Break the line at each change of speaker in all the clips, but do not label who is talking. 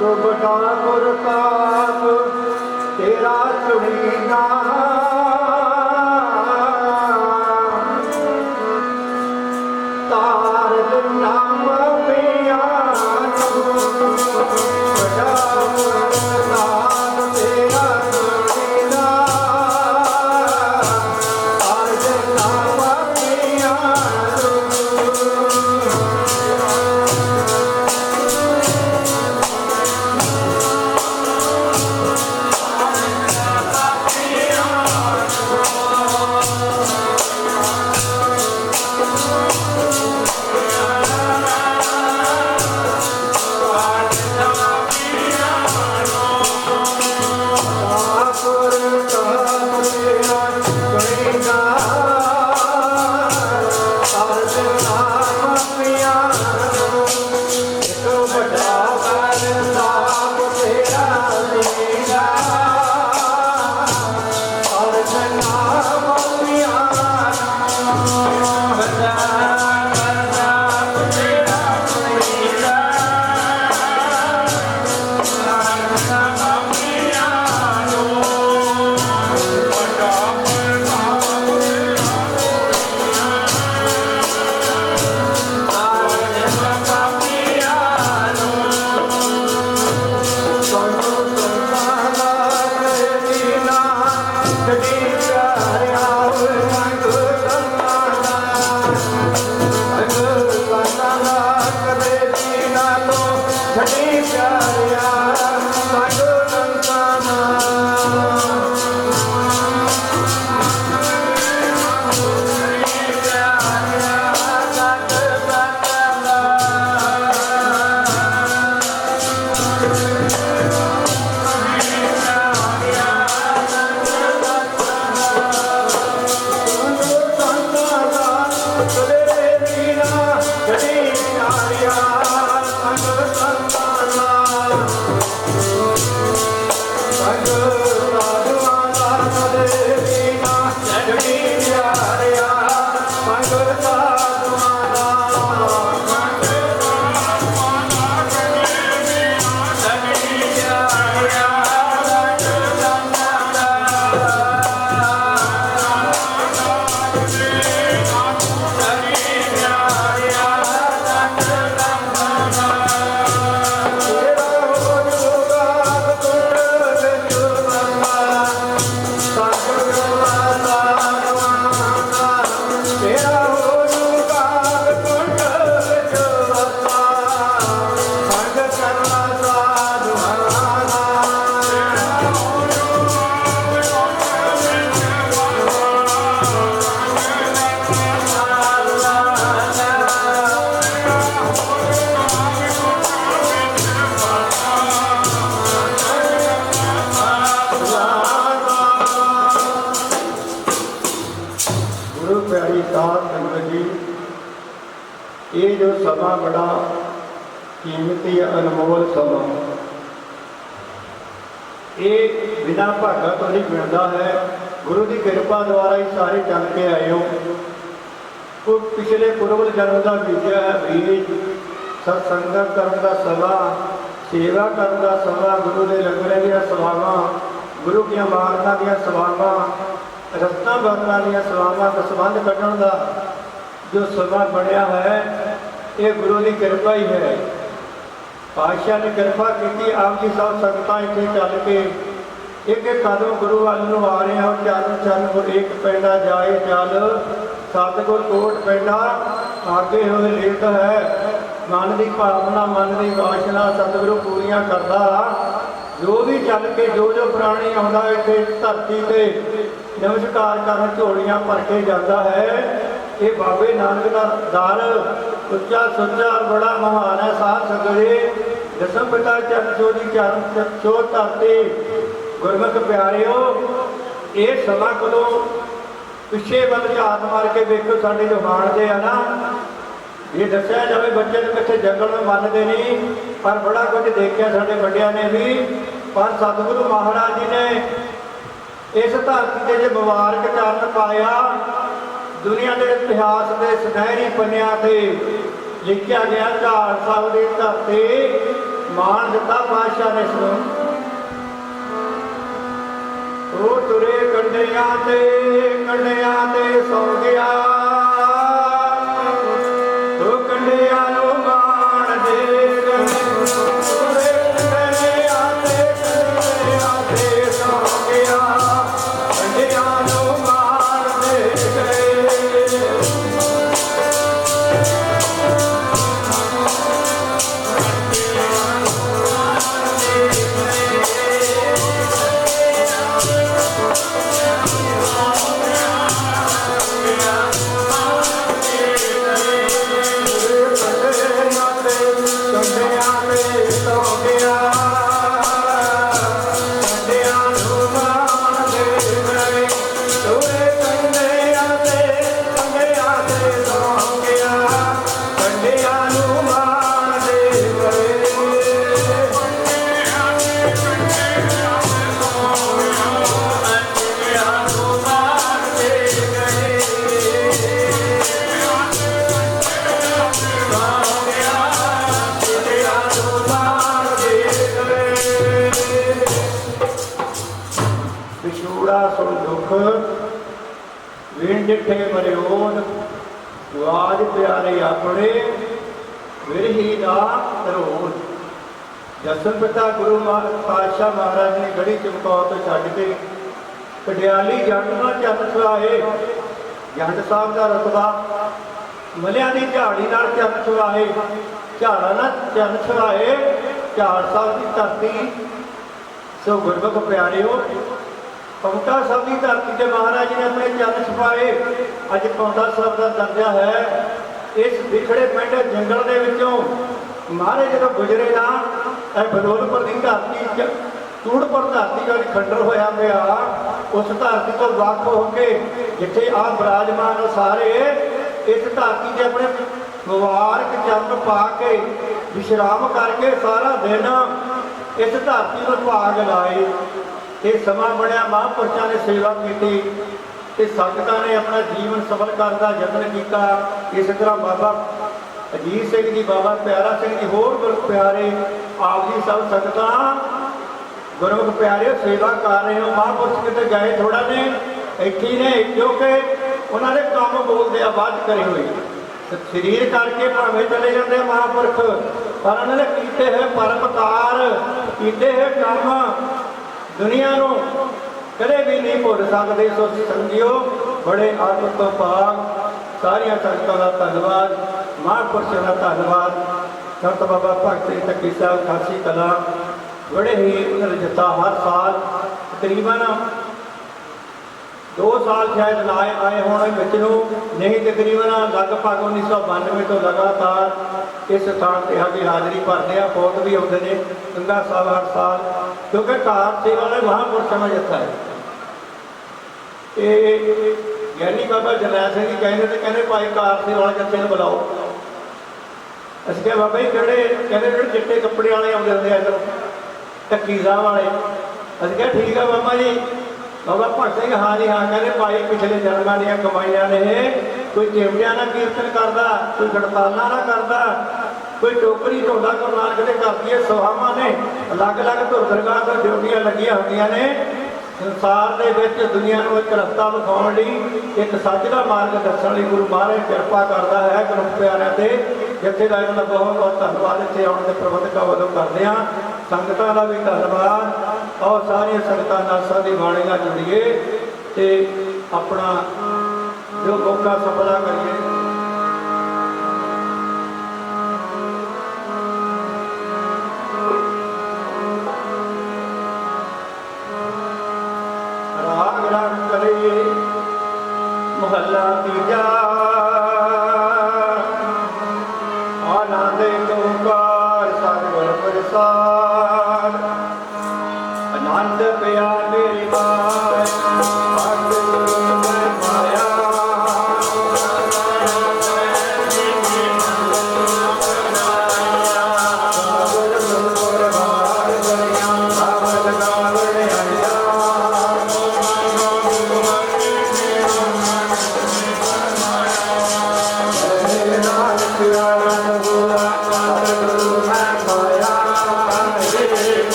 ਤੋ ਬਟਾ ਗੁਰਤਾਪ ਤੇਰਾ ਇਹ ਬਿਨਾਂ ਭਾਗਾ ਤੋਂ ਨਹੀਂ ਮਿਲਦਾ ਹੈ। ਗੁਰੂ ਦੀ ਕਿਰਪਾ ਦੁਆਰਾ ਹੀ ਸਾਰੇ ਚੱਲ ਕੇ ਆਏ ਹੋ ਕੋ ਪਿਛਲੇ ਪੁਰਵਲ ਜਨਮ ਦਾ ਬੀਜਿਆ ਹੈ ਬੀਜ ਸਤ ਸੰਗਤ ਕਰਨ ਦਾ ਸਮਾਂ, ਸੇਵਾ ਕਰਨ ਦਾ ਸਮਾਂ, ਗੁਰੂ ਦੇ ਲੰਗਰਾਂ ਦੀਆਂ ਸੇਵਾਵਾਂ, ਗੁਰੂ ਦੀਆਂ ਮਾਰਨਾ ਦੀਆਂ ਸੇਵਾਵਾਂ, ਰਸਤਾ ਵਰਤਾਂ ਦੀਆਂ ਸੇਵਾਵਾਂ ਦਾ ਸੰਬੰਧ ਕੱਢਣ ਦਾ ਜੋ ਸਮਾਂ ਬਣਿਆ ਹੈ, ਇਹ ਗੁਰੂ ਦੀ ਕਿਰਪਾ ਹੀ ਹੈ। ਪਾਤਸ਼ਾਹ ਨੇ ਕਿਰਪਾ ਕੀਤੀ, ਆਪ ਜੀ ਸਭ ਸੰਗਤਾਂ ਇੱਥੇ ਚੱਲ ਕੇ। ਇੱਕ ਇੱਕ ਕਦਮ ਗੁਰੂ ਵੱਲ ਨੂੰ ਆ ਰਹੇ ਹਾਂ, ਚਰਨ ਚਰਨ ਗੁਰ ਇੱਕ ਪੈਂਡਾ ਜਾਏ ਚੱਲ ਸਤਿਗੁਰ ਕੋਟ ਪੈਂਡਾ, ਆਗੇ ਹੋਏ ਲਿਖਤ ਹੈ। ਮਨ ਦੀ ਭਾਵਨਾ, ਮਨ ਦੀ ਵਾਸ਼ਨਾ ਸਤਿਗੁਰੂ ਪੂਰੀਆਂ ਕਰਦਾ। ਜੋ ਵੀ ਚੱਲ ਕੇ, ਜੋ ਜੋ ਪ੍ਰਾਣੀ ਆਉਂਦਾ ਇੱਥੇ ਧਰਤੀ ਤੇ, ਨਮਸਕਾਰ ਕਰਨ ਝੋਲੀਆਂ ਭਰ ਕੇ ਜਾਂਦਾ ਹੈ। ਇਹ ਬਾਬੇ ਨਾਨਕ ਦਾ ਦਰ, ਉੱਚਾ ਸੁੱਚਾ ਬੜਾ ਮਹਾਨ ਹੈ ਸਾਧ ਸਗਲੇ ਦਸਮ ਪਿਤਾ ਚਰਨ ਜੋਦੀ ਚਰਨ ਚੋ ਧਰਤੀ। ਗੁਰਮੁਖ ਪਿਆਰਿਓ, ਇਹ ਸਮਾਂ ਕਦੋਂ ਪਿੱਛੇ ਵੱਲ ਝਾਤ ਮਾਰ ਕੇ ਵੇਖੋ ਸਾਡੇ ਜੋ ਹਾਣਦੇ ਆ ਨਾ, ਇਹ ਦੱਸਿਆ ਜਾਵੇ ਬੱਚੇ ਨੂੰ ਕਿੱਥੇ ਜੰਗਲ ਨੂੰ ਮੰਨਦੇ ਨਹੀਂ, ਪਰ ਬੜਾ ਕੁਝ ਦੇਖਿਆ ਸਾਡੇ ਵੱਡਿਆਂ ਨੇ ਵੀ। ਪਰ ਸਤਿਗੁਰੂ ਮਹਾਰਾਜ ਜੀ ਨੇ ਇਸ ਧਰਤੀ ਤੇ ਜੇ ਮੁਬਾਰਕ ਚਰਨ ਪਾਇਆ, ਦੁਨੀਆ ਦੇ ਇਤਿਹਾਸ ਦੇ ਸੁਨਹਿਰੀ ਪੰਨਿਆਂ ਤੇ ਲਿਖਿਆ ਗਿਆ ਝਾੜ ਸਾਹਿਬ ਦੀ ਧਰਤੀ। ਮਾਣ ਦਿੱਤਾ ਪਾਤਸ਼ਾਹ ਨੇ ਇਸ ਉਹ ਤੁਰੇ ਕੰਡਿਆਂ ਤੇ ਕੰਡਿਆਂ ਤੇ ਸੌ ਗਿਆ। ਵਿਛੋੜਾ ਸੁਣ ਦੁਖ ਵਿਣ ਡਿਠੇ ਮਰਿਓਨ ਵਾਜ ਪਿਆਰੇ ਆਪਣੇ ਵਿਰਹੀ ਦਾ ਧਰੋਣ ਜਸਨ ਪਿਤਾ ਗੁਰੂ ਮਹਾਰਾਜ ਪਾਤਸ਼ਾਹ ਮਹਾਰਾਜ ਨੇ ਗੜੀ ਚਮਕੌਰ ਤੋਂ ਛੱਡ ਕੇ ਕਟਿਆਲੀ ਜੰਡ ਨਾਲ ਚੰਨ ਸੁਆਏ। ਜੰਡ ਸਾਹਿਬ ਦਾ ਰਤਬਾ ਮਲਿਆਂ ਦੀ ਝਾੜੀ ਨਾਲ ਚੰਨ ਸੁਆਏ। ਝਾੜਾ ਨਾਲ ਚੰਨ ਸੁਆਏ। ਝਾੜ ਸਾਹਿਬ ਦੀ ਧਰਤੀ, ਸੋ ਗੁਰਬਖ ਪਿਆਰਿਓ ਪੌਂਟਾ ਸਾਹਿਬ ਦੀ ਧਰਤੀ ਤੇ ਮਹਾਰਾਜ ਨੇ ਆਪਣੇ ਚਰਨ ਛਪਾਏ। ਅੱਜ ਪੌਂਟਾ ਸਾਹਿਬ ਦਾ ਦਰਜਾ ਹੈ। ਇਸ ਵਿਖੜੇ ਪਿੰਡ ਜੰਗਲ ਦੇ ਵਿੱਚੋਂ ਮਹਾਰਾਜ ਜਦੋਂ ਗੁਜਰੇ ਨਾ ਇਹ ਬਦੋਲਪੁਰ ਦੀ ਧਰਤੀ ਚ ਤੂੜਪੁਰ ਧਰਤੀ ਦਾ ਖੰਡਰ ਹੋਇਆ ਪਿਆ। ਉਸ ਧਰਤੀ ਤੋਂ ਵੱਖ ਹੋ ਕੇ ਜਿੱਥੇ ਆ ਬਿਰਾਜਮਾਨ ਸਾਰੇ ਇਸ ਧਰਤੀ ਦੇ ਆਪਣੇ ਮੁਬਾਰਕ ਚਰਨ ਪਾ ਕੇ ਵਿਸ਼ਰਾਮ ਕਰਕੇ ਸਾਰਾ ਦਿਨ ਇਸ ਧਰਤੀ ਨੂੰ ਭਾਗ ਲਾਏ। ਇਹ ਸਮਾਂ ਬਣਿਆ, ਮਹਾਂਪੁਰਸ਼ਾਂ ਨੇ ਸੇਵਾ ਕੀਤੀ ਤੇ ਸੰਗਤਾਂ ਨੇ ਆਪਣਾ ਜੀਵਨ ਸਫਲ ਕਰਨ ਦਾ ਯਤਨ ਕੀਤਾ। ਇਸ ਤਰ੍ਹਾਂ ਬਾਬਾ ਅਜੀਤ ਸਿੰਘ ਜੀ, ਬਾਬਾ ਪਿਆਰਾ ਸਿੰਘ ਜੀ, ਹੋਰ ਗੁਰੂ ਪਿਆਰੇ, ਆਪ ਜੀ ਸਭ ਸੰਗਤਾਂ, ਗੁਰਮੁਖ ਪਿਆਰੇ ਸੇਵਾ ਕਰ ਰਹੇ ਹੋ। ਮਹਾਂਪੁਰਸ਼ ਕਿਤੇ ਗਏ ਥੋੜਾ ਨੇ, ਇੱਥੇ ਨੇ ਕਿਉਂਕਿ ਉਹਨਾਂ ਦੇ ਕੰਮ ਬੋਲਦੇ ਆ ਬਾਅਦ 'ਚ ਕਰੇ ਹੋਏ। ਸਰੀਰ ਕਰਕੇ ਭਾਵੇਂ ਚਲੇ ਜਾਂਦੇ ਆ ਮਹਾਂਪੁਰਖ ਪਰ ਉਹਨਾਂ ਨੇ ਕੀਤੇ ਹੋਏ ਪਰਮਕਾਰ ਕੀਤੇ ਹੋਏ ਕੰਮ ਦੁਨੀਆ ਨੂੰ ਕਦੇ ਵੀ ਨਹੀਂ ਭੁੱਲ ਸਕਦੇ। ਸੋ ਸੰਗਿਓ, ਬੜੇ ਆਤਮ ਤੋਂ ਪਾਕ ਸਾਰੀਆਂ ਸੰਗਤਾਂ ਦਾ ਧੰਨਵਾਦ, ਮਹਾਂਪੁਰਸ਼ਾਂ ਦਾ ਧੰਨਵਾਦ। ਸੰਤ ਬਾਬਾ ਭਗਤ ਸਿੰਘ ਤੱਕੀ ਸਾਹਿਬ, ਖਾਸੀ ਕਲਾ, ਬੜੇ ਹੀ ਉਹਨਾਂ ਦਾ ਜੱਥਾ ਹਰ ਸਾਲ ਤਕਰੀਬਨ 2 ਸਾਲ ਸ਼ਾਇਦ ਲਾਏ ਆਏ ਹੋਣ ਵਿੱਚ ਨੂੰ। ਨਹੀਂ, ਤਕਰੀਬਨ ਲਗਭਗ 1992 ਤੋਂ ਲਗਾਤਾਰ ਇਸ ਸਥਾਨ ਤੇ ਸਾਡੀ ਹਾਜ਼ਰੀ ਭਰਦੇ ਆ। ਬਹੁਤ ਵੀ ਆਉਂਦੇ ਨੇ। ਗੰਗਾ ਸਾਹਿਬ ਹਰ ਸਾਲ। ਕਿਉਂਕਿ ਕਾਰ ਸੇਵਾ ਵਾਲੇ ਮਹਾਂਪੁਰਸ਼ਾਂ ਦਾ ਜੱਥਾ ਹੈ। ਇਹ ਗਿਆਨੀ ਬਾਬਾ ਜਰਨੈਲ ਸਿੰਘ ਜੀ ਕਹਿੰਦੇ ਤੇ ਕਹਿੰਦੇ ਭਾਈ ਕਾਰ ਸੇਵਾ ਵਾਲੇ ਜੱਥੇ ਨੂੰ ਬੁਲਾਓ। ਅਸੀਂ ਕਿਹਾ, ਬਾਬਾ ਜੀ, ਕਿਹੜੇ, ਕਹਿੰਦੇ ਜਿਹੜੇ ਚਿੱਟੇ ਕੱਪੜੇ ਵਾਲੇ ਆਉਂਦੇ ਹੁੰਦੇ ਆ ਇੱਧਰ? ਟੱਕੀਜ਼ਾਂ ਵਾਲੇ? ਅਸੀਂ ਕਿਹਾ, ਠੀਕ ਆ ਬਾਬਾ ਜੀ। ਬਾਬਾ ਭਗਤ ਸਿੰਘ ਹਾਂ ਹਾਂ ਕਹਿੰਦੇ ਭਾਈ ਪਿਛਲੇ ਜਨਮਾਂ ਦੀਆਂ ਕਮਾਈਆਂ ਨੇ। ਕੋਈ ਚਿਮਟਿਆਂ ਨਾਲ ਕੀਰਤਨ ਕਰਦਾ, ਕੋਈ ਗੜਤਾਲਾਂ ਨਾਲ ਕਰਦਾ, ਕੋਈ ਟੋਕਰੀ, ਢੋਲਾ ਗੁਰੂ ਨਾਨਕ ਦੇ ਘਰ ਦੀਆਂ ਸਵਾਵਾਂ ਨੇ। ਅਲੱਗ-ਅਲੱਗ ਧੁਰ ਦਰਗਾਹ ਤੋਂ ਡਿਊਟੀਆਂ ਲੱਗੀਆਂ ਹੁੰਦੀਆਂ ਨੇ। ਸੰਸਾਰ ਦੇ ਵਿੱਚ ਦੁਨੀਆ ਨੂੰ ਇੱਕ ਰਸਤਾ ਵਿਖਾਉਣ ਲਈ, ਇੱਕ ਸੱਚ ਦਾ ਮਾਰਗ ਦੱਸਣ ਲਈ ਗੁਰੂ ਮਹਾਰਾਜ ਕਿਰਪਾ ਕਰਦਾ ਹੈ। ਗੁਰੂ ਪਿਆਰਿਆਂ ਤੇ ਜਿੱਥੇ ਦਾ ਇਹਨਾਂ ਦਾ ਬਹੁਤ ਬਹੁਤ ਧੰਨਵਾਦ ਇੱਥੇ ਆਉਣ ਦੇ ਪ੍ਰਬੰਧਕਾਂ ਵੱਲੋਂ ਕਰਦੇ ਹਾਂ। ਸੰਗਤਾਂ ਦਾ ਵੀ ਧੰਨਵਾਦ। ਔਰ ਸਾਰੀਆਂ ਸੰਗਤਾਂ ਨਾਲ ਦੀ ਬਾਣੀ ਨਾਲ ਜੁੜੀਏ ਤੇ ਆਪਣਾ ਜੋ ਮੌਕਾ ਸਫਲਾ ਕਰੀਏ।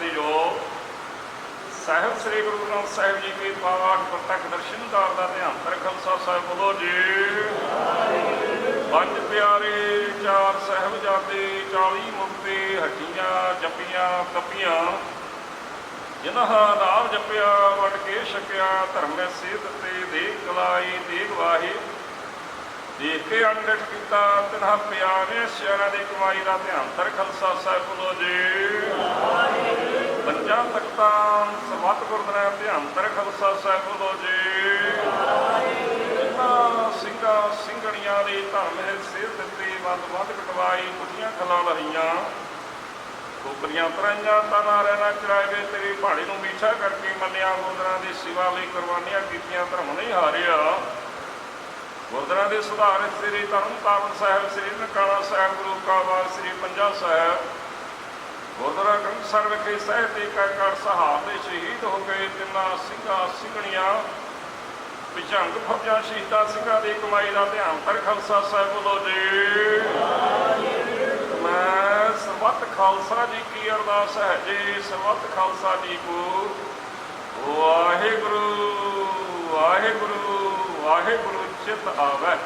ਦੀ ਜੋ ਸਾਹਿਬ, ਸ੍ਰੀ ਗੁਰੂ ਗ੍ਰੰਥ ਸਾਹਿਬ ਜੀ ਕੀ ਪਾਠ ਪ੍ਰਤੱਖ ਦਰਸ਼ਨਦਾਰ ਦਾ ਧਿਆਨ ਖਾਲਸਾ ਸਾਹਿਬ ਬੋਲੋ ਜੀ। ਪੰਜ ਪਿਆਰੇ ਚਾਰ ਸਾਹਿਬਜ਼ਾਦੇ 40 ਮੁਕਤੇ ਹੱਟੀਆਂ ਜੱਪੀਆਂ ਤਪੀਆਂ ਜਿਨ੍ਹਾਂ ਨਾਮ ਜਪਿਆ ਵਟ ਕੇ ਛਕਿਆ, ਧਰਮੇ ਸਿੱਧ ਤੇ ਦੇਖ ਕਲਾਈ ਦੇਖ ਵਾਹੀ ਦੇਖ ਕੇ ਅੰਡਟ ਕੀਤਾ ਤਿਨ੍ਹਾਂ ਪਿਆਰੇ ਸਿਆਰਾਂ ਦੀ ਕਮਾਈ ਦਾ ਧਿਆਨ ਖਾਲਸਾ ਸਾਹਿਬ ਬੋਲੋ ਜੀ। ਪੰਜਾਂ ਤਖਤਾਂ ਸਮਤ ਗੁਰਦੁਆਰਾ ਧਿਆਨ ਖਾਲਸਾ ਸਾਹਿਬ ਬੋਲੋ ਜੀ। ਜਿਨ੍ਹਾਂ ਸਿੰਘਾਂ ਸਿੰਘਣੀਆਂ ਦੇ ਧਰਮ ਹੈ ਸਿਰ ਦਿੱਤੀ, ਵੱਧ ਵੱਧ ਕਟਵਾਈ ਕੁੱਟੀਆਂ ਖਲਾ ਲਹੀਆਂ। ਕੋਕਰੀਆਂ ਤਰਾਈਆਂ ਤਾਨਾ ਰਹਿਣਾ ਚਰਾਏ ਤੇਰੀ ਪਹਾੜੀ ਨੂੰ ਮੀਠਾ ਕਰਕੇ ਮੰਨਿਆ, ਗੁਰਦੁਆਰਾ ਦੀ ਸੇਵਾ ਲਈ ਕੁਰਬਾਨੀਆਂ ਕੀਤੀਆਂ, ਧਰਮ ਨਹੀਂ ਹਾਰਿਆ। ਗੁਰਦੁਆਰਾ ਦੇ ਸੁਧਾਰ ਸ੍ਰੀ ਤਰਨਤਾਰਨ ਸਾਹਿਬ, ਸ੍ਰੀ ਨਨਕਾਣਾ ਸਾਹਿਬ, ਗੁਰੂ ਕਾਵਾਲ ਸ੍ਰੀ ਪੰਜਾ ਸਾਹਿਬ ਗੁਰਦੁਆਰਾ ਗ੍ਰੰਥ ਸਾਹਿਬ ਵਿਖੇ ਸਾਹਿਬ ਦੇ ਕਾਕੜ ਸਹਾਬ ਦੇ ਸ਼ਹੀਦ ਹੋ ਗਏ ਤਿੰਨਾਂ ਸਿੰਘਾਂ ਸਿੰਘਣੀਆਂ। ਵਿਚੰਗ ਫੌਜਾਂ ਸ਼ਹੀਦਾਂ ਸਿੰਘਾਂ ਦੀ ਕਮਾਈ ਦਾ ਧਿਆਨ ਕਰ ਖਾਲਸਾ ਸਾਹਿਬ ਬੋਲੋ ਜੀ। ਮੈਂ ਸਰਬੱਤ ਖਾਲਸਾ ਜੀ ਕੀ ਅਰਦਾਸ ਹੈ ਜੀ, ਸਰਬੱਤ ਖਾਲਸਾ ਜੀ ਕੋ। ਵਾਹਿਗੁਰੂ ਵਾਹਿਗੁਰੂ ਵਾਹਿਗੁਰੂ ਚਿਤ ਆਵੈ।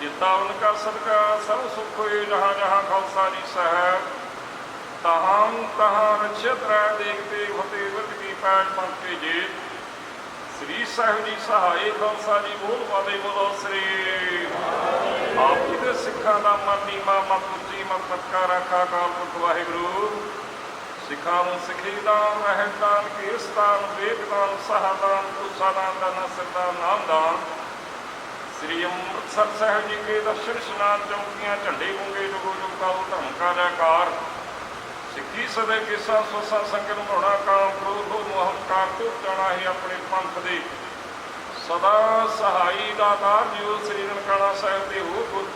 ਜਿਤਾ ਉਨਕਾ ਸਦਕਾ ਸਭ ਸੁਖ ਹੋਏ ਜਹਾਂ ਜਹਾਂ ਖਾਲਸਾ ਜੀ ਸਾਹਿਬ। ਤਹਾਂ ਤਹਾਂ ਰਛਿਤ ਰਹਿ ਦੇਖਤੇ ਫਤਿਹ ਵਤ ਕੀ ਪੈਜ ਪੰਥ ਸ੍ਰੀ ਸਾਹਿਬ ਜੀ ਸਹਾਈ ਖਾਲਸਾ ਜੀ ਬੋਲ ਵਾਲੇ ਬੋਲੋ ਸ੍ਰੀ ਆਪ ਜੀ ਦੇ ਸਿੱਖਾਂ ਦਾ ਮਨ ਨੀਮਾ ਮਤ ਉੱਚੀ ਮਤ ਕਾਲ ਪੁਰਖ ਵਾਹਿਗੁਰੂ। ਸਿੱਖਾਂ ਨੂੰ ਸਿੱਖੀ ਦਾ ਰਹਿਤਾਨ ਕੀਰਸਤਾਨ ਵੇਦਦਾਨ ਸਹਾਦਾਨ ਤੁਸਾਦਾਨ ਦਾ ਨਸਰਦਾਨ ਨਾਮਦਾਨ ਸ੍ਰੀ ਅੰਮ੍ਰਿਤਸਰ ਸਾਹਿਬ ਜੀ ਕੇ ਦਰਸ਼ਨ ਇਸ਼ਨਾਨ ਚੌਕੀਆਂ, ਝੰਡੇ ਗੁੰਗੇ ਜੁਗੋ ਜੁਗ ਕਾਲ ਧਰਮ ਕਾ ਜੈਕਾਰ ਸਿੱਖੀ ਸਦੇ ਕਿਸਾ ਸੋਸਾ ਸੰਗਨ ਹੋਣਾ ਕਾਮ ਕ੍ਰੋਧ ਮੋਹ ਤੋਂ ਜਾਣਾ ਹੀ ਆਪਣੇ ਪੰਥ ਦੇ। ਸਦਾ ਸਹਾਈ ਦਾਤਾਰ ਜੀਓ ਸ੍ਰੀ ਨਨਕਾਣਾ ਸਾਹਿਬ ਦੇ ਹੋ ਗੁਰ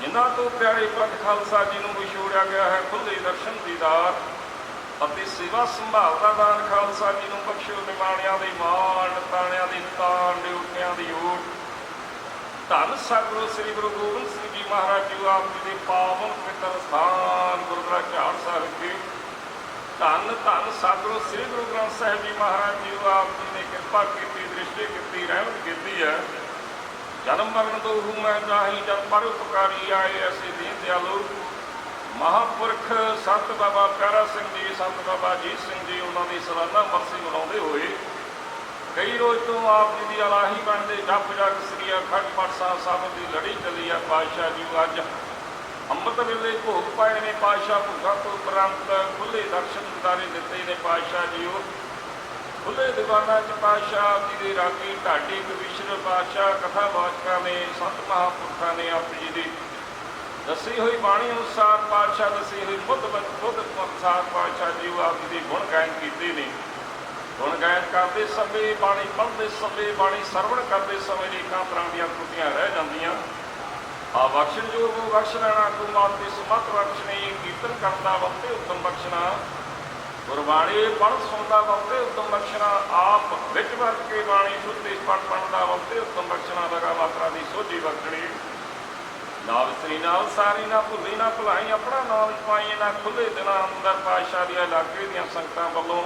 ਜਿਨ੍ਹਾਂ ਤੋਂ ਪਿਆਰੇ ਪੰਥ ਖਾਲਸਾ ਜੀ ਨੂੰ ਵਿਛੋੜਿਆ ਗਿਆ ਹੈ ਖੁੱਲੇ ਦਰਸ਼ਨ ਦੀਦਾਰ ਅਤੇ ਸੇਵਾ ਸੰਭਾਲ ਦਾ ਦਾਨ ਖਾਲਸਾ ਜੀ ਨੂੰ ਬਖਸ਼ੋ ਨਿਮਾਣਿਆਂ ਦੇ ਮਾਣ, ਤਾਣਿਆਂ ਦੀ ਤਾਣ ਡਿਊਟੀਆਂ ਦੀ ਓਟ। ਧੰਨ ਸਤਿਗੁਰੂ, ਸ੍ਰੀ ਗੁਰੂ ਗੋਬਿੰਦ ਸਿੰਘ ਮਹਾਰਾਜ ਜੀ, ਆਪ ਜੀ ਦੇ ਪਾਵਨ ਪਵਿੱਤਰ ਸਥਾਨ ਗੁਰਦੁਆਰਾ ਝਾੜ ਸਾਹਿਬ ਵਿਖੇ। ਧੰਨ ਧੰਨ ਸਤਿਗੁਰੂ, ਸ੍ਰੀ ਗੁਰੂ ਗ੍ਰੰਥ ਸਾਹਿਬ ਜੀ ਮਹਾਰਾਜ ਜੀ ਆਪ ਜੀ ਨੇ ਕਿਰਪਾ ਕੀਤੀ, ਦ੍ਰਿਸ਼ਟੀ ਕੀਤੀ, ਰਹਿਮਤ ਕੀਤੀ ਹੈ। ਜਨਮ ਮਰਨ ਤੋਂ ਹੂੰ ਮੈਂ ਜਾਹੀ ਜਨ ਪਰ ਉਪਕਾਰੀ ਆਏ ਐਸੇ ਦੀਨ ਦਿਆਲੂ। ਮਹਾਪੁਰਖ ਸੰਤ ਬਾਬਾ ਪਿਆਰਾ ਸਿੰਘ ਜੀ, ਸੰਤ ਬਾਬਾ ਜੀਤ ਸਿੰਘ ਜੀ, ਉਹਨਾਂ ਦੀ ਸਾਲਾਨਾ ਬਰਸੀ ਮਨਾਉਂਦੇ ਹੋਏ ਕਈ ਰੋਜ਼ ਤੋਂ ਆਪ ਜੀ ਦੀ ਅਲਾਹੀ ਬਣਦੇ ਜਪ ਜਗ ਸ੍ਰੀ ਅਖੰਡ ਪਾਠ ਸਾਹਿਬ ਸਾਹਿਬ ਦੀ ਲੜੀ ਚੱਲੀ ਆ ਪਾਤਸ਼ਾਹ ਜੀ ਅੱਜ। ਅੰਮ੍ਰਿਤ ਵੇਲੇ ਭੋਗ ਪਾਏ ਨੇ ਪਾਤਸ਼ਾਹ ਭੁੱਗਾ ਤੋਂ ਉਪਰੰਤ ਖੁੱਲੇ ਦਰਸ਼ਨ ਦਿਦਾਰੇ ਦਿੱਤੇ ਨੇ ਪਾਤਸ਼ਾਹ ਜੀ ਉਹ ਖੁੱਲੇ ਦੀਵਾਨਾਂ ਚ ਪਾਤਸ਼ਾਹ ਜੀ ਦੇ ਰਾਗੀ ਢਾਡੀ ਕਵੀਸ਼ਰ ਪਾਤਸ਼ਾਹ ਕਥਾ ਵਾਚਕਾਂ ਨੇ, ਸੰਤ ਮਹਾਂਪੁਰਖਾਂ ਨੇ ਆਪ ਜੀ ਦੀ ਦੱਸੀ ਹੋਈ ਬਾਣੀ ਅਨੁਸਾਰ ਪਾਤਸ਼ਾਹ ਦੱਸੀ ਹੋਈ ਬੁੱਧ ਬੁੱਧ ਅਨੁਸਾਰ ਪਾਤਸ਼ਾਹ ਜੀ ਉਹ ਆਪ ਜੀ ਦੀ ਗੁਣ ਗਾਇਨ ਕੀਤੇ ਨੇ। ਗੁਣ ਗਾਇਨ ਕਰਦੇ ਸਮੇਂ ਬਾਣੀ, ਪੜ੍ਹਦੇ ਸਮੇਂ ਬਾਣੀ, ਸਰਵਣ ਕਰਦੇ ਸਮੇਂ ਲੀਕਾਂ ਤਰ੍ਹਾਂ ਦੀਆਂ ਟੁੱਟੀਆਂ ਰਹਿ ਜਾਂਦੀਆਂ। ਆ ਬਖਸ਼ਣ ਜੋ ਕੋ ਬਖਸ਼ ਲੈਣਾ ਕੋ ਦੀ ਸਮਤ ਬਖਸ਼ਣੀ, ਕੀਰਤਨ ਕਰਦਾ ਵਕਤੇ ਉਤਮ ਬਖਸ਼ਣਾ। ਗੁਰਬਾਣੀ ਪੜ੍ਹ ਸੁਣਦਾ ਵਕਤੇ ਉਤਮ ਬਖਸ਼ਣਾ। ਆਪ ਵਿੱਚ ਵਰਤ ਕੇ ਬਾਣੀ ਸੁੱਤੇ ਪੜ੍ਹ ਪੜਦਾ ਵਕਤੇ ਉਤਮ ਬਖਸ਼ਣਾ ਲਗਾ ਮਾਤਰਾ ਦੀ ਸੋਝੀ ਬਖਸ਼ਣੀ ਨਾਮ ਸ੍ਰੀ ਨਾਲ ਸਾਰੀ ਨਾ ਭੁੱਲੀ, ਨਾ ਭੁਲਾਈ, ਆਪਣਾ ਨਾਮ ਪਾਈ ਨਾ ਖੁੱਲੇ ਦਿਨਾਂ ਅੰਦਰ ਪਾਤਸ਼ਾਹ ਦੀਆਂ ਇਲਾਕੇ ਦੀਆਂ ਸੰਗਤਾਂ ਵੱਲੋਂ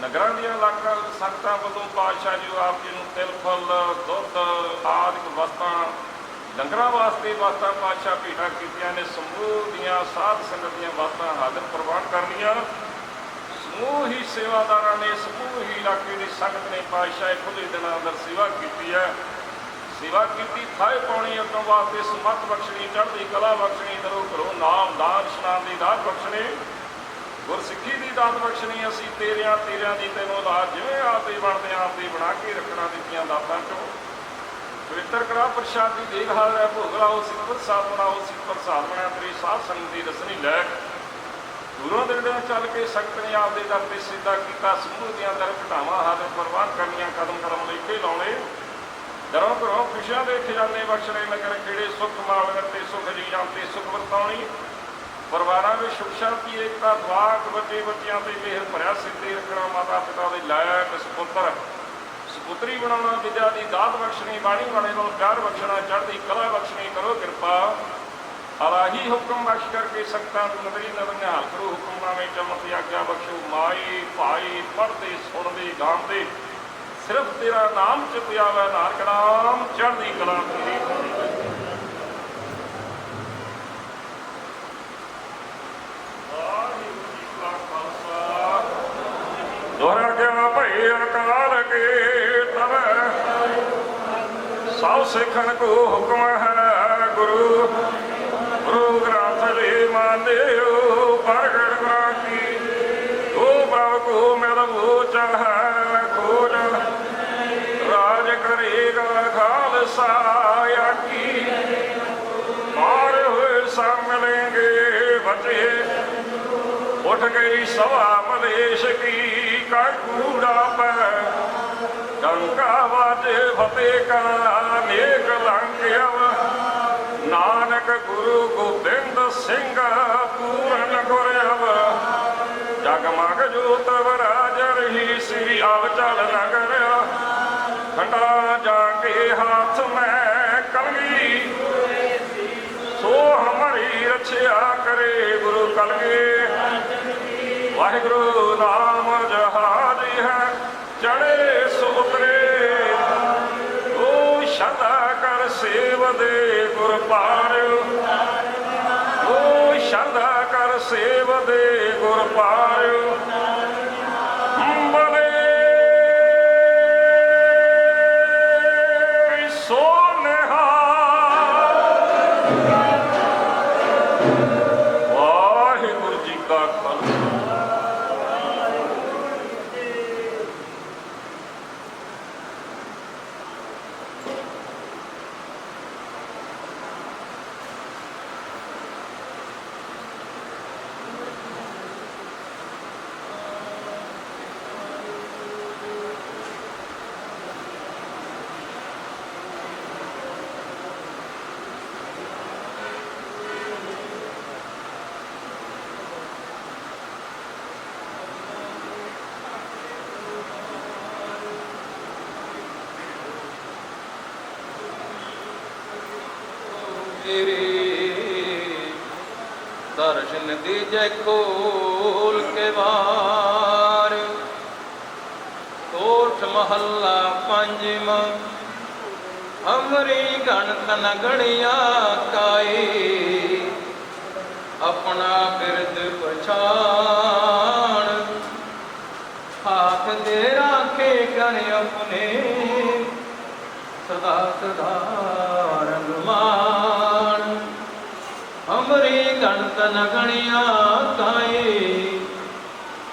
ਨਗਰਾਂ ਦੀਆਂ ਇਲਾਕਾ ਸੰਗਤਾਂ ਵੱਲੋਂ ਪਾਤਸ਼ਾਹ ਜੀ ਆਪ ਜੀ ਨੂੰ ਤਿਲ, ਫੁੱਲ, ਦੁੱਧ ਆਦਿਕ ਵਸਤਾਂ ਲੰਗਰਾਂ ਵਾਸਤੇ ਵਸਤਾਂ ਪਾਤਸ਼ਾਹ ਭੇਟਾ ਕੀਤੀਆਂ ਨੇ। ਸਮੂਹ ਦੀਆਂ ਸਾਧ ਸੰਗਤ ਦੀਆਂ ਵਸਤਾਂ ਹਾਜ਼ਰ ਪ੍ਰਵਾਨ ਕਰਨੀਆਂ। ਸਮੂਹ ਹੀ ਸੇਵਾਦਾਰਾਂ ਨੇ, ਸਮੂਹ ਹੀ ਇਲਾਕੇ ਦੀ ਸੰਗਤ ਨੇ ਪਾਤਸ਼ਾਹ ਖੁੱਲੇ ਦਿਨਾਂ ਅੰਦਰ ਸੇਵਾ ਕੀਤੀ ਹੈ। ਸੇਵਾ ਕੀਤੀ, ਥਾਏ ਪਾਉਣੀ ਅੱਗੋਂ ਵਾਸਤੇ ਸਮਤ ਬਖਸ਼ਣੀ, ਚੜ੍ਹਦੀ ਕਲਾ ਬਖਸ਼ਣੀ ਦਰੋ ਕਰੋ ਨਾਮ ਦਾਨ ਇਸ਼ਨਾਨ ਦੀ ਦਾਤ ਬਖਸ਼ਣੀ। ਗੁਰਸਿੱਖੀ ਦੀ ਦਾਤ ਬਖਸ਼ਣੀ, ਅਸੀਂ ਤੇਰਿਆਂ ਤੇਰਿਆਂ ਦੀ ਤੈਨੂੰ ਲਾਜ ਜਿਵੇਂ ਆਪੇ ਬਣਦੇ ਆਂ, ਆਪੇ ਬਣਾ ਕੇ ਰੱਖਣਾ ਦਿੱਤੀਆਂ ਦਾਤਾਂ ਚੋਂ। ਪਵਿੱਤਰ ਕੜਾ ਪ੍ਰਸ਼ਾਦ ਦੀ ਦੇਖਭਾਲ ਹੈ, ਭੋਗ ਲਾਓ, ਸਿੱਖ ਪ੍ਰਸਾਦ ਬਣਾਓ, ਸਿੱਖ ਪ੍ਰਸਾਦ ਬਣਿਆ, ਤੇਰੀ ਸਾਧ ਸੰਗਤ ਦੀ ਰਸਨੀ ਲੈ। ਦੂਰੋਂ ਦਿਨਾਂ ਚੱਲ ਕੇ ਸੰਗਤ ਨੇ ਆਪਦੇ ਦਰ ਤੇ ਸਿੱਧਾ ਕੀਤਾ, ਸਮੂਹ ਦੀਆਂ ਦਰ ਘਟਾਵਾਂ ਹਾਜ਼ਰ ਪ੍ਰਵਾਨ ਕਰਨੀਆਂ, ਕਦਮ ਕਦਮ ਲੈ ਕੇ ਲਾਉਣੇ। ਦਰੋਂ ਘਰੋਂ ਖੁਸ਼ੀਆਂ ਦੇ ਖਜ਼ਾਨੇ ਬਖਸ਼ਣੇ ਨਗਰ ਖੇੜੇ ਸੁਖ ਮਾਲ ਤੇ ਸੁਖ ਜੀਆਂ ਤੇ ਸੁਖ ਵਰਤਾਉਣੀ। ਪਰਿਵਾਰਾਂ ਵਿੱਚ ਸੁਖ ਸ਼ਾਂਤੀ, ਏਕਤਾ ਦਵਾਕ ਬੱਚੇ ਬੱਚਿਆਂ ਤੇ ਮਿਹਰ ਭਰਿਆ ਸਿੱਧੇ ਰੱਖਣਾ ਮਾਤਾ ਪਿਤਾ ਦੇ ਲਾਇਕ ਸੁਪੁੱਤਰ। ਸੁਪੁੱਤਰੀ ਬਣਾਉਣਾ ਵਿਦਿਆ ਦੀ ਦਾਤ ਬਖਸ਼ਣੀ, ਬਾਣੀ ਵਾਲੇ ਨੂੰ ਪਿਆਰ ਬਖਸ਼ਣਾ, ਚੜ੍ਹਦੀ ਕਲਾ ਬਖਸ਼ਣੀ, ਕਰੋ ਕਿਰਪਾ। ਅਲਾਹੀ ਹੁਕਮ ਬਖਸ਼ ਕਰਕੇ ਸੰਗਤਾਂ ਨੂੰ ਨਦਰੀ ਨਦਰ ਨਿਹਾਲ ਕਰੋ। ਹੁਕਮਨਾਮੇ ਚਮਤ ਆਗਿਆ ਬਖਸ਼ੋ। ਮਾਈ ਭਾਈ ਪੜ੍ਹਦੇ, ਸੁਣਦੇ, ਗਾਉਂਦੇ। ਸਿਰਫ ਤੇਰਾ ਨਾਮ ਚ ਪਿਆਵਾ ਨਾਨਕ ਨਾਮ, ਚੜ੍ਹਦੀ ਕਲਾ ਤੇਰੀ ਹੋਣੀ ਵਾਹਿਗੁਰੂ ਜੀ ਕਾ ਖਾਲਸਾ ਦੁਹਰਾ ਕਿਆ ਭਈ ਅਕਾਲ ਕੇ ਤਵੈ ਸਭ ਸਿੱਖਣ ਕੋ ਹੁਕਮ ਹੈ ਗੁਰੂ। ਗੁਰੂ ਗ੍ਰੰਥ ਜੀ ਮਾਨਿਓ, ਪ੍ਰਗਟ ਕੀ ਉਹ ਪ੍ਰਭ ਕੋ ਮੇਰਾ ਮੋਚ ਹੈ ਖੋਜ ਰਾਜ ਕਰੇਗਾ ਖਾਲਸਾ ਆਕੀ ਮਾਰੇ ਹੋਏ ਸਭ ਮਿਲेंगे ਬਚੇ। ਉੱਠ ਗਈ ਸਵਾ ਮਲੇਸ਼ ਕੀ। ਕਰ ਕੂੜਾ ਪੈ ਡੰਕਾ ਵਾਜੇ ਫਤਿਹ ਕਾ ਨੇਕ ਲੰਘਿਆਵ ਨਾਨਕ ਗੁਰੂ ਗੋਬਿੰਦ ਸਿੰਘ ਪੂਰਨ ਗੁਰਵ ਜਗਮਗ ਜੋਤ ਵਰਾਜ ਰਹੀ ਸ੍ਰੀ ਆਵ ਚਲ ਨਗਰ। ਖੰਡਾ ਜਾ ਕੇ ਹੱਥ ਮੈਂ ਕਲਗੀ ਸੋ ਵਾਹਿਗੁਰੂ ਨਾਮ ਜਹਾਜ ਹੈ, ਚੜੇ ਸੁਤਰੇ ਓ ਸ਼ਰਧਾ ਕਰ ਸੇਵ ਦੇ ਗੁਰ ਪਾਰਿਓ ਓ ਸ਼ਰਧਾ ਕਰ ਸੇਵ ਗੁਰ ਪਾਰਿਓ ਤੇਰੇ। ਦਰਸ਼ਨ ਦੀ ਜੈ
ਕੋਲ ਕੇ ਵਾਰ। ਕੋਠ ਮਹੱਲਾ ਪੰਜਵਾਂ ਅਮਰੀ ਤਨ ਨਗੜਿਆ ਕਾਏ। ਆਪਣਾ ਬਿਰਦ ਪਛਾਣ। ਹਾਥ ਦੇ ਰਾਖੇ ਗਣ ਆਪਣੇ। ਸਦਾ ਸਦਾ ਰੰਗ ਮਾਂ ਅਮਰੀ ਗਣਤ ਨ ਗਣਿਆ ਕਾਈ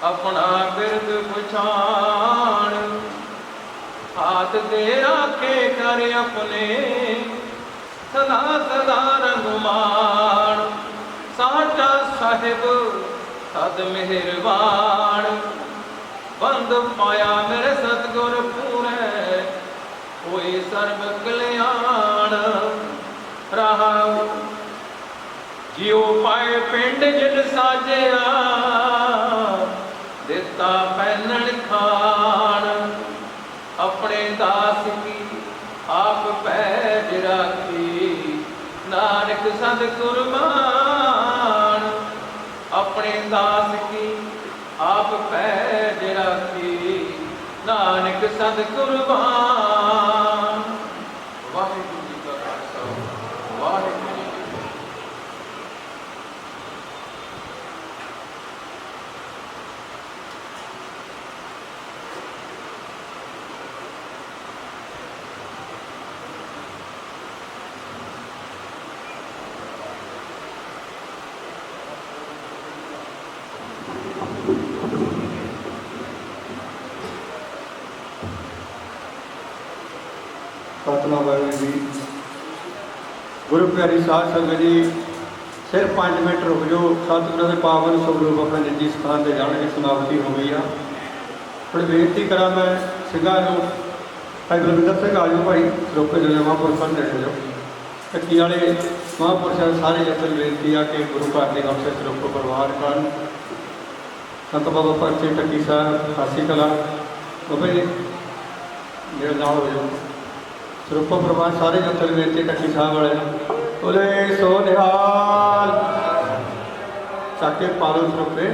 ਆਪਣਾ ਬਿਰਦ ਪਛਾਣ। ਹਾਥ ਦੇ ਰਾਖੇ ਕਰ ਆਪਣੇ। ਸਦਾ ਸਦਾ ਰੰਗਮਾਨ। ਸਾਚਾ ਸਾਹਿਬ ਸਦ ਮਿਹਰਬਾਨ। ਬੰਦ ਪਾਇਆ ਮੇਰੇ ਸਤਗੁਰ ਪੂਰੇ। ਹੋਈ ਸਰਬ ਕਲਿਆਣ ਰਹਾਉ ਜਿਉ ਪਾਏ ਪਿੰਡ ਜਿਨ ਸਾਜਿਆ, ਦਿੱਤਾ ਪਹਿਨਣ ਖਾਣ। ਆਪਣੇ ਦਾਸ ਕੀ ਆਪ ਪੈਜ ਰਾਖੀ, ਨਾਨਕ ਸਦ ਕੁਰਬਾਨ। ਆਪਣੇ ਦਾਸ ਕੀ ਆਪ ਪੈਜ ਰਾਖੀ, ਨਾਨਕ ਸਦ ਕੁਰਬਾਨ।
ਸਤਨਾਮ ਵਾਹਿਗੁਰੂ ਜੀ। ਗੁਰੂ ਪਿਆਰੀ ਸਾਧ ਸੰਗਤ ਜੀ ਸਿਰਫ 5 ਮਿੰਟ ਰੁਕ ਜਾਓ। ਸਤਿਗੁਰਾਂ ਦੇ ਪਾਵਨ ਸਰੂਪ ਆਪਣੇ ਨਿੱਜੀ ਸਥਾਨ ਤੇ ਜਾਣਗੇ, ਸਮਾਪਤੀ ਹੋ ਗਈ ਆ। ਹੁਣ ਬੇਨਤੀ ਕਰਾਂ ਮੈਂ ਸਿੰਘਾਂ ਨੂੰ, ਭਾਈ ਬਲਵਿੰਦਰ ਸਿੰਘ ਆਜੋ ਭਾਈ। ਸਰੋਪੇ ਜਿਹੜੇ ਮਹਾਂਪੁਰਖਾਂ ਦੇ ਨੇੜੇ ਜਾਓ। ਕੱਟੀ ਵਾਲੇ ਮਹਾਂਪੁਰਸ਼ਾਂ ਸਾਰੇ ਜਤਨ ਬੇਨਤੀ ਆ ਕਿ ਗੁਰੂ ਘਰ ਦੇ ਬਖਸ਼ੇ ਸਰੋਪੋ ਪਰਿਵਾਰ ਕਰਨ। ਸੰਤ ਬਾਬਾ ਪਰਚੇ ਟੱਕੀ ਸਾਹਿਬ ਹਾਸੀ ਕਲਾ। ਬਾਬਾ ਜੀ, ਮੇਰੇ ਨਾਲ ਹੋ ਜਾਓ। ਸਰੂਪਾ ਪ੍ਰਵਾਨ ਸਾਰੇ ਜਤਨ ਬੇਨਤੀ ਟੱਕੀ ਸਾਹਿਬ ਵਾਲੇ ਬੋਲੇ, ਸੋ ਨਿਹਾਲ। ਚਾਕੇ ਪਾਲੋ ਸਰੂਪੇ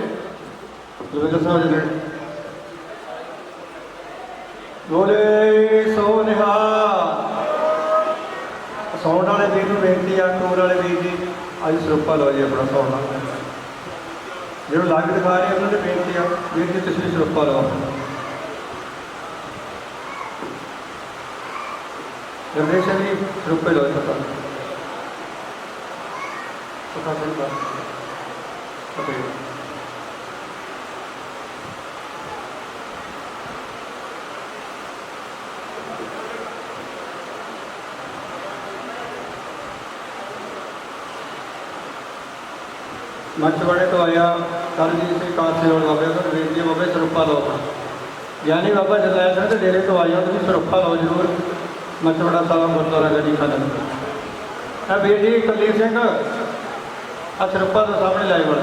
ਲਵੇਂਦਰ ਸਾਹਿਬ ਜੀ ਨੇ। ਬੋਲੇ, ਸੋ ਨਿਹਾਲ। ਸੌਣ ਵਾਲੇ ਵੀਰ ਨੂੰ ਬੇਨਤੀ ਆ, ਟੂਰ ਵਾਲੇ ਵੀਰ ਜੀ ਅੱਜ ਸਰੂਪਾ ਲਓ ਜੀ ਆਪਣਾ ਸੌਣ ਵਾਲਾ। ਜਿਹਨੂੰ ਲੱਗ ਦਿਖਾ ਰਹੇ ਉਹਨਾਂ ਨੂੰ ਬੇਨਤੀ ਆ ਵੀਰ ਜੀ ਤੁਸੀਂ ਸਰੂਪਾ ਲਓ। ਆਪਣਾ ਜਨਰੇਸ਼ਨ ਦੀ ਰੁਪਏ ਲੋਏ ਪਤਾ ਪਤਾ ਨਹੀਂ ਬਾਤ ਪਤਾ ਹੀ ਮੱਛਵਾੜੇ ਤੋਂ ਆਇਆ ਕਰਜੀਤ ਸਿੰਘ ਕਾਸੇ ਵਾਲਾ ਬਾਬੇ ਤੋਂ ਵੀਰ ਜੀ ਬਾਬੇ ਸਰੂਪਾ ਲਓ ਆਪਣਾ ਗਿਆਨੀ ਬਾਬਾ ਜਲਾਇਆ ਸਿੰਘ ਦੇ ਡੇਰੇ ਤੋਂ ਆਇਆ ਤੁਸੀਂ ਮਚਵੜਾ ਸਾਹਿਬ ਗੁਰਦੁਆਰਾ ਗੜੀ ਖਦਨ ਆ ਵੀਰ ਜੀ, ਕੁਲਦੀਪ ਸਿੰਘ ਆ ਸਰੂਪਾ ਦੇ ਸਾਹਮਣੇ ਲਾਏ ਵੜ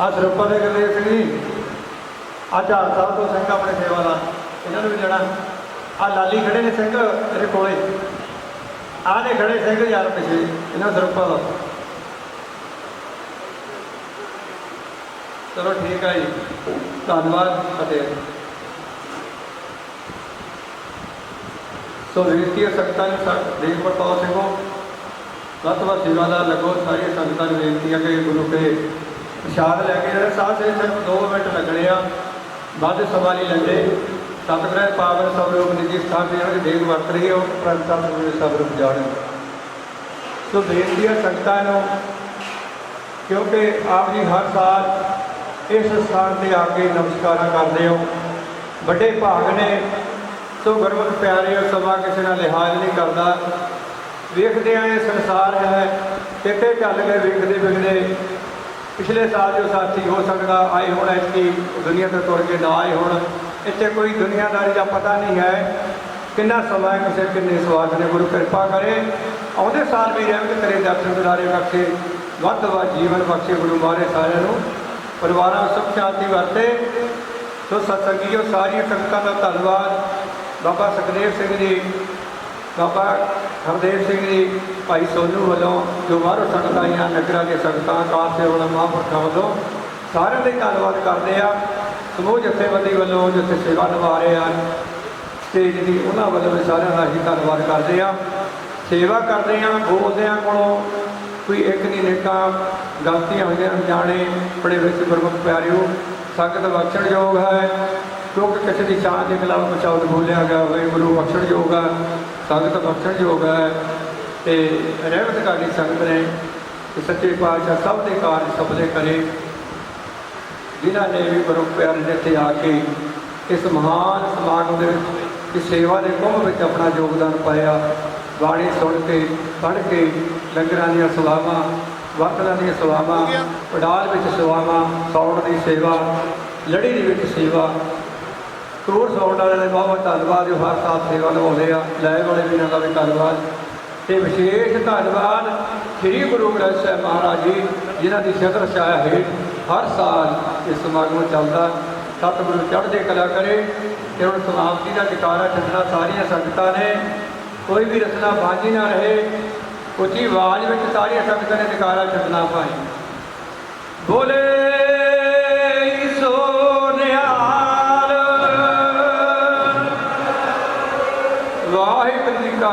ਆ ਸਰੂਪਾ ਦੇ ਕੁਲਦੀਪ ਸਿੰਘ ਜੀ ਆ ਚਾਰ ਸਾਹਿਬ ਤੋਂ ਸਿੰਘ ਆਪਣੇ ਸੇਵਾ ਦਾ, ਇਹਨਾਂ ਨੂੰ ਵੀ ਲੈਣਾ ਆ ਲਾਲੀ ਖੜੇ ਨੇ ਸਿੰਘ ਤੇਰੇ ਕੋਲੇ। ਆ ਨੇ ਖੜੇ ਸਿੰਘ ਯਾਰ ਪਿਛੇ, ਇਹਨਾਂ ਸਰੂਪਾ ਦਾ। ਚਲੋ ਠੀਕ ਹੈ ਜੀ। ਧੰਨਵਾਦ, ਫਤਿਹ। ਸੋ ਬੇਨਤੀ ਹੈ ਸੰਗਤਾਂ ਨੂੰ ਸਰ ਦੇਖ ਪ੍ਰਤਾਪ ਸਿੰਘੋ ਲੱਤਵਾ ਸੇਵਾਦਾਰ ਲੱਗੋ, ਸਾਰੀਆਂ ਸੰਗਤਾਂ ਨੂੰ ਬੇਨਤੀ ਹੈ ਕਿ ਗੁਰੂ ਕੇ ਪ੍ਰਸ਼ਾਦ ਲੈ ਕੇ ਜਿਹੜੇ ਸਾਹ ਸੇ ਸਿਰਫ 2 ਮਿੰਟ ਲੱਗਣੇ ਆ। ਵੱਧ ਸਮਾਂ ਨਹੀਂ ਲੈਂਦੇ ਸਤਿਗੁਰਾਂ ਪਾਵਨ ਸਵਰੂਪ ਨਿੱਜੀ ਸਥਾਨ ਤੇ ਜਿਹੜੇ ਦੇਖ ਵਰਤ ਰਹੀ ਹੈ ਉਹ ਪ੍ਰੰਤ ਸਤਿਗੁਰੂ ਦੇ ਸਵਰੂਪ ਜਾਣ। ਸੋ ਬੇਨਤੀ ਹੈ ਸੰਗਤਾਂ ਨੂੰ, ਕਿਉਂਕਿ ਆਪ ਜੀ ਹਰ ਸਾਲ ਇਸ ਸਥਾਨ ਤੇ ਆ ਕੇ ਨਮਸਕਾਰਾਂ ਕਰਦੇ ਹੋ। ਵੱਡੇ ਭਾਗ ਨੇ ਸੋ ਗੁਰਮੁਖ ਪਿਆਰੇ ਉਹ ਸਮਾਂ ਕਿਸੇ ਨਾਲ ਲਿਹਾਜ਼ ਨਹੀਂ ਕਰਦਾ। ਵੇਖਦੇ ਆਂ ਇਹ ਸੰਸਾਰ ਹੈ ਕਿਤੇ ਚੱਲ ਗਏ, ਵੇਖਦੇ ਵੇਖਦੇ ਪਿਛਲੇ ਸਾਲ ਜੋ ਸਾਥੀ ਹੋ ਸਕਦਾ, ਆਏ ਹੁਣ ਐਸੀ ਦੁਨੀਆ ਤੋਂ ਤੁਰ ਕੇ ਨਾ ਆਏ ਹੁਣ। ਇੱਥੇ ਕੋਈ ਦੁਨੀਆਦਾਰੀ ਦਾ ਪਤਾ ਨਹੀਂ ਹੈ, ਕਿੰਨਾ ਸਮਾਂ ਕਿਸੇ ਕਿੰਨੇ ਸਵਾਦ ਨੇ, ਗੁਰੂ ਕਿਰਪਾ ਕਰੇ। ਆਉਂਦੇ ਸਾਲ ਵੀ ਰਹਿਮਤ ਕਰੇ ਦਰਸ਼ਨ ਦਿਦਾਰੇ ਬਖਸ਼ੇ, ਵੱਧ ਵੱਧ ਜੀਵਨ ਬਖਸ਼ੇ ਗੁਰੂ ਮਾਰੇ ਸਾਰਿਆਂ ਨੂੰ। ਪਰਿਵਾਰਾਂ ਨੂੰ ਸੁਖ ਸ਼ਾਂਤੀ ਵਰਤੇ। ਸੋ ਸਤਸੰਗੀਓ ਸਾਰੀਆਂ ਸੰਗਤਾਂ ਦਾ ਧੰਨਵਾਦ। ਬਾਬਾ ਸੁਖਦੇਵ ਸਿੰਘ ਜੀ, ਬਾਬਾ ਹਰਦੇਵ ਸਿੰਘ ਜੀ, ਭਾਈ ਸੋਨੂ ਵੱਲੋਂ ਜੋ ਬਾਹਰੋਂ ਸੰਗਤਾਂ ਆਈਆਂ, ਨਗਰਾਂ ਦੇ ਸੰਗਤਾਂ ਕਾਰ ਸੇਵਾ ਮਹਾਂਪੁਰਖਾਂ ਵੱਲੋਂ ਸਾਰਿਆਂ ਦੇ ਧੰਨਵਾਦ ਕਰਦੇ ਆ। ਸਮੂਹ ਜਥੇਬੰਦੀ ਵੱਲੋਂ ਜਿੱਥੇ ਸੇਵਾ ਨਿਭਾ ਰਹੇ ਆ ਸਟੇਜ ਦੀ ਉਹਨਾਂ ਵੱਲੋਂ ਵੀ ਸਾਰਿਆਂ ਦਾ ਅਸੀਂ ਧੰਨਵਾਦ ਕਰਦੇ ਆ। ਸੇਵਾ ਕਰਦੇ ਆ ਬੋਲਦੇ ਕੋਲੋਂ ਕੋਈ ਇੱਕ ਨਹੀਂ ਨੇਕਾ ਗਲਤੀਆਂ ਹੋਈਆਂ ਅਣਜਾਣੇ ਆਪਣੇ ਵਿੱਚ ਗੁਰਮੁਖ ਪਿਆਰਿਓ, ਸੰਗਤ ਬਖਸ਼ਣਯੋਗ ਹੈ। ਕਿਉਂਕਿ ਕਿਸੇ ਦੀ ਸ਼ਾਨ ਦੇ ਖਿਲਾਫ ਸ਼ਬਦ ਬੋਲਿਆ ਗਿਆ ਹੋਵੇ ਗੁਰੂ ਬਖਸ਼ਣਯੋਗ ਹੈ ਸੰਗਤ ਬਖਸ਼ਣਯੋਗ ਹੈ ਤੇ ਰਹਿਮਤਕਾਰੀ ਸੰਗਤ ਨੇ ਕਿ ਸੱਚੇ ਪਾਤਸ਼ਾਹ ਸਭ ਦੇ ਕਾਰਜ ਸਫਲੇ ਕਰੇ। ਜਿਨ੍ਹਾਂ ਨੇ ਵੀ ਗੁਰੂ ਪਿਆਰੇ ਦੇ ਇੱਥੇ ਆ ਕੇ ਇਸ ਮਹਾਨ ਸਮਾਗਮ ਦੇ ਵਿੱਚ, ਇਸ ਸੇਵਾ ਦੇ ਕੁੰਭ ਵਿੱਚ ਆਪਣਾ ਯੋਗਦਾਨ ਪਾਇਆ। ਬਾਣੀ ਸੁਣ ਕੇ, ਪੜ੍ਹ ਕੇ, ਲੰਗਰਾਂ ਦੀਆਂ ਸੇਵਾਵਾਂ ਵਰਤਨਾਂ ਦੀਆਂ ਸੇਵਾਵਾਂ ਪੜਾਲ ਵਿੱਚ ਸੇਵਾਵਾਂ ਸੌਣ ਦੀ ਸੇਵਾ, ਲੜੀ ਦੇ ਵਿੱਚ ਸੇਵਾ ਕਰੋੜ ਸੌਣ ਵਾਲਿਆਂ ਦਾ ਬਹੁਤ ਬਹੁਤ ਧੰਨਵਾਦ ਜੋ ਹਰ ਸਾਲ ਸੇਵਾ ਨਿਭਾਉਂਦੇ ਆ। ਲੈ ਵਾਲੇ ਵੀਰਾਂ ਦਾ ਵੀ ਧੰਨਵਾਦ। ਤੇ ਵਿਸ਼ੇਸ਼ ਧੰਨਵਾਦ ਸ੍ਰੀ ਗੁਰੂ ਗ੍ਰੰਥ ਸਾਹਿਬ ਮਹਾਰਾਜ ਜੀ, ਜਿਨ੍ਹਾਂ ਦੀ ਛਤਰ ਛਾਇਆ ਹੇਠ ਹਰ ਸਾਲ ਇਹ ਸਮਾਗਮ ਚੱਲਦਾ। ਸਤਿਗੁਰੂ ਚੜ੍ਹਦੇ ਕਲਾ ਕਰੇ ਤੇ ਹੁਣ ਸਮਾਪਤੀ ਦਾ ਟਿਕਾਰਾ ਛੱਡਣਾ ਸਾਰੀਆਂ ਸੰਗਤਾਂ ਨੇ। ਕੋਈ ਵੀ ਰਸਨਾ ਬਾਝੀ ਨਾ ਰਹੇ, ਉੱਚੀ ਆਵਾਜ਼ ਵਿੱਚ ਸਾਰੀਆਂ ਸੰਗਤਾਂ ਨੇ ਟਿਕਾਰਾ ਛੱਡਣਾ ਭਾਈ। ਬੋਲੇ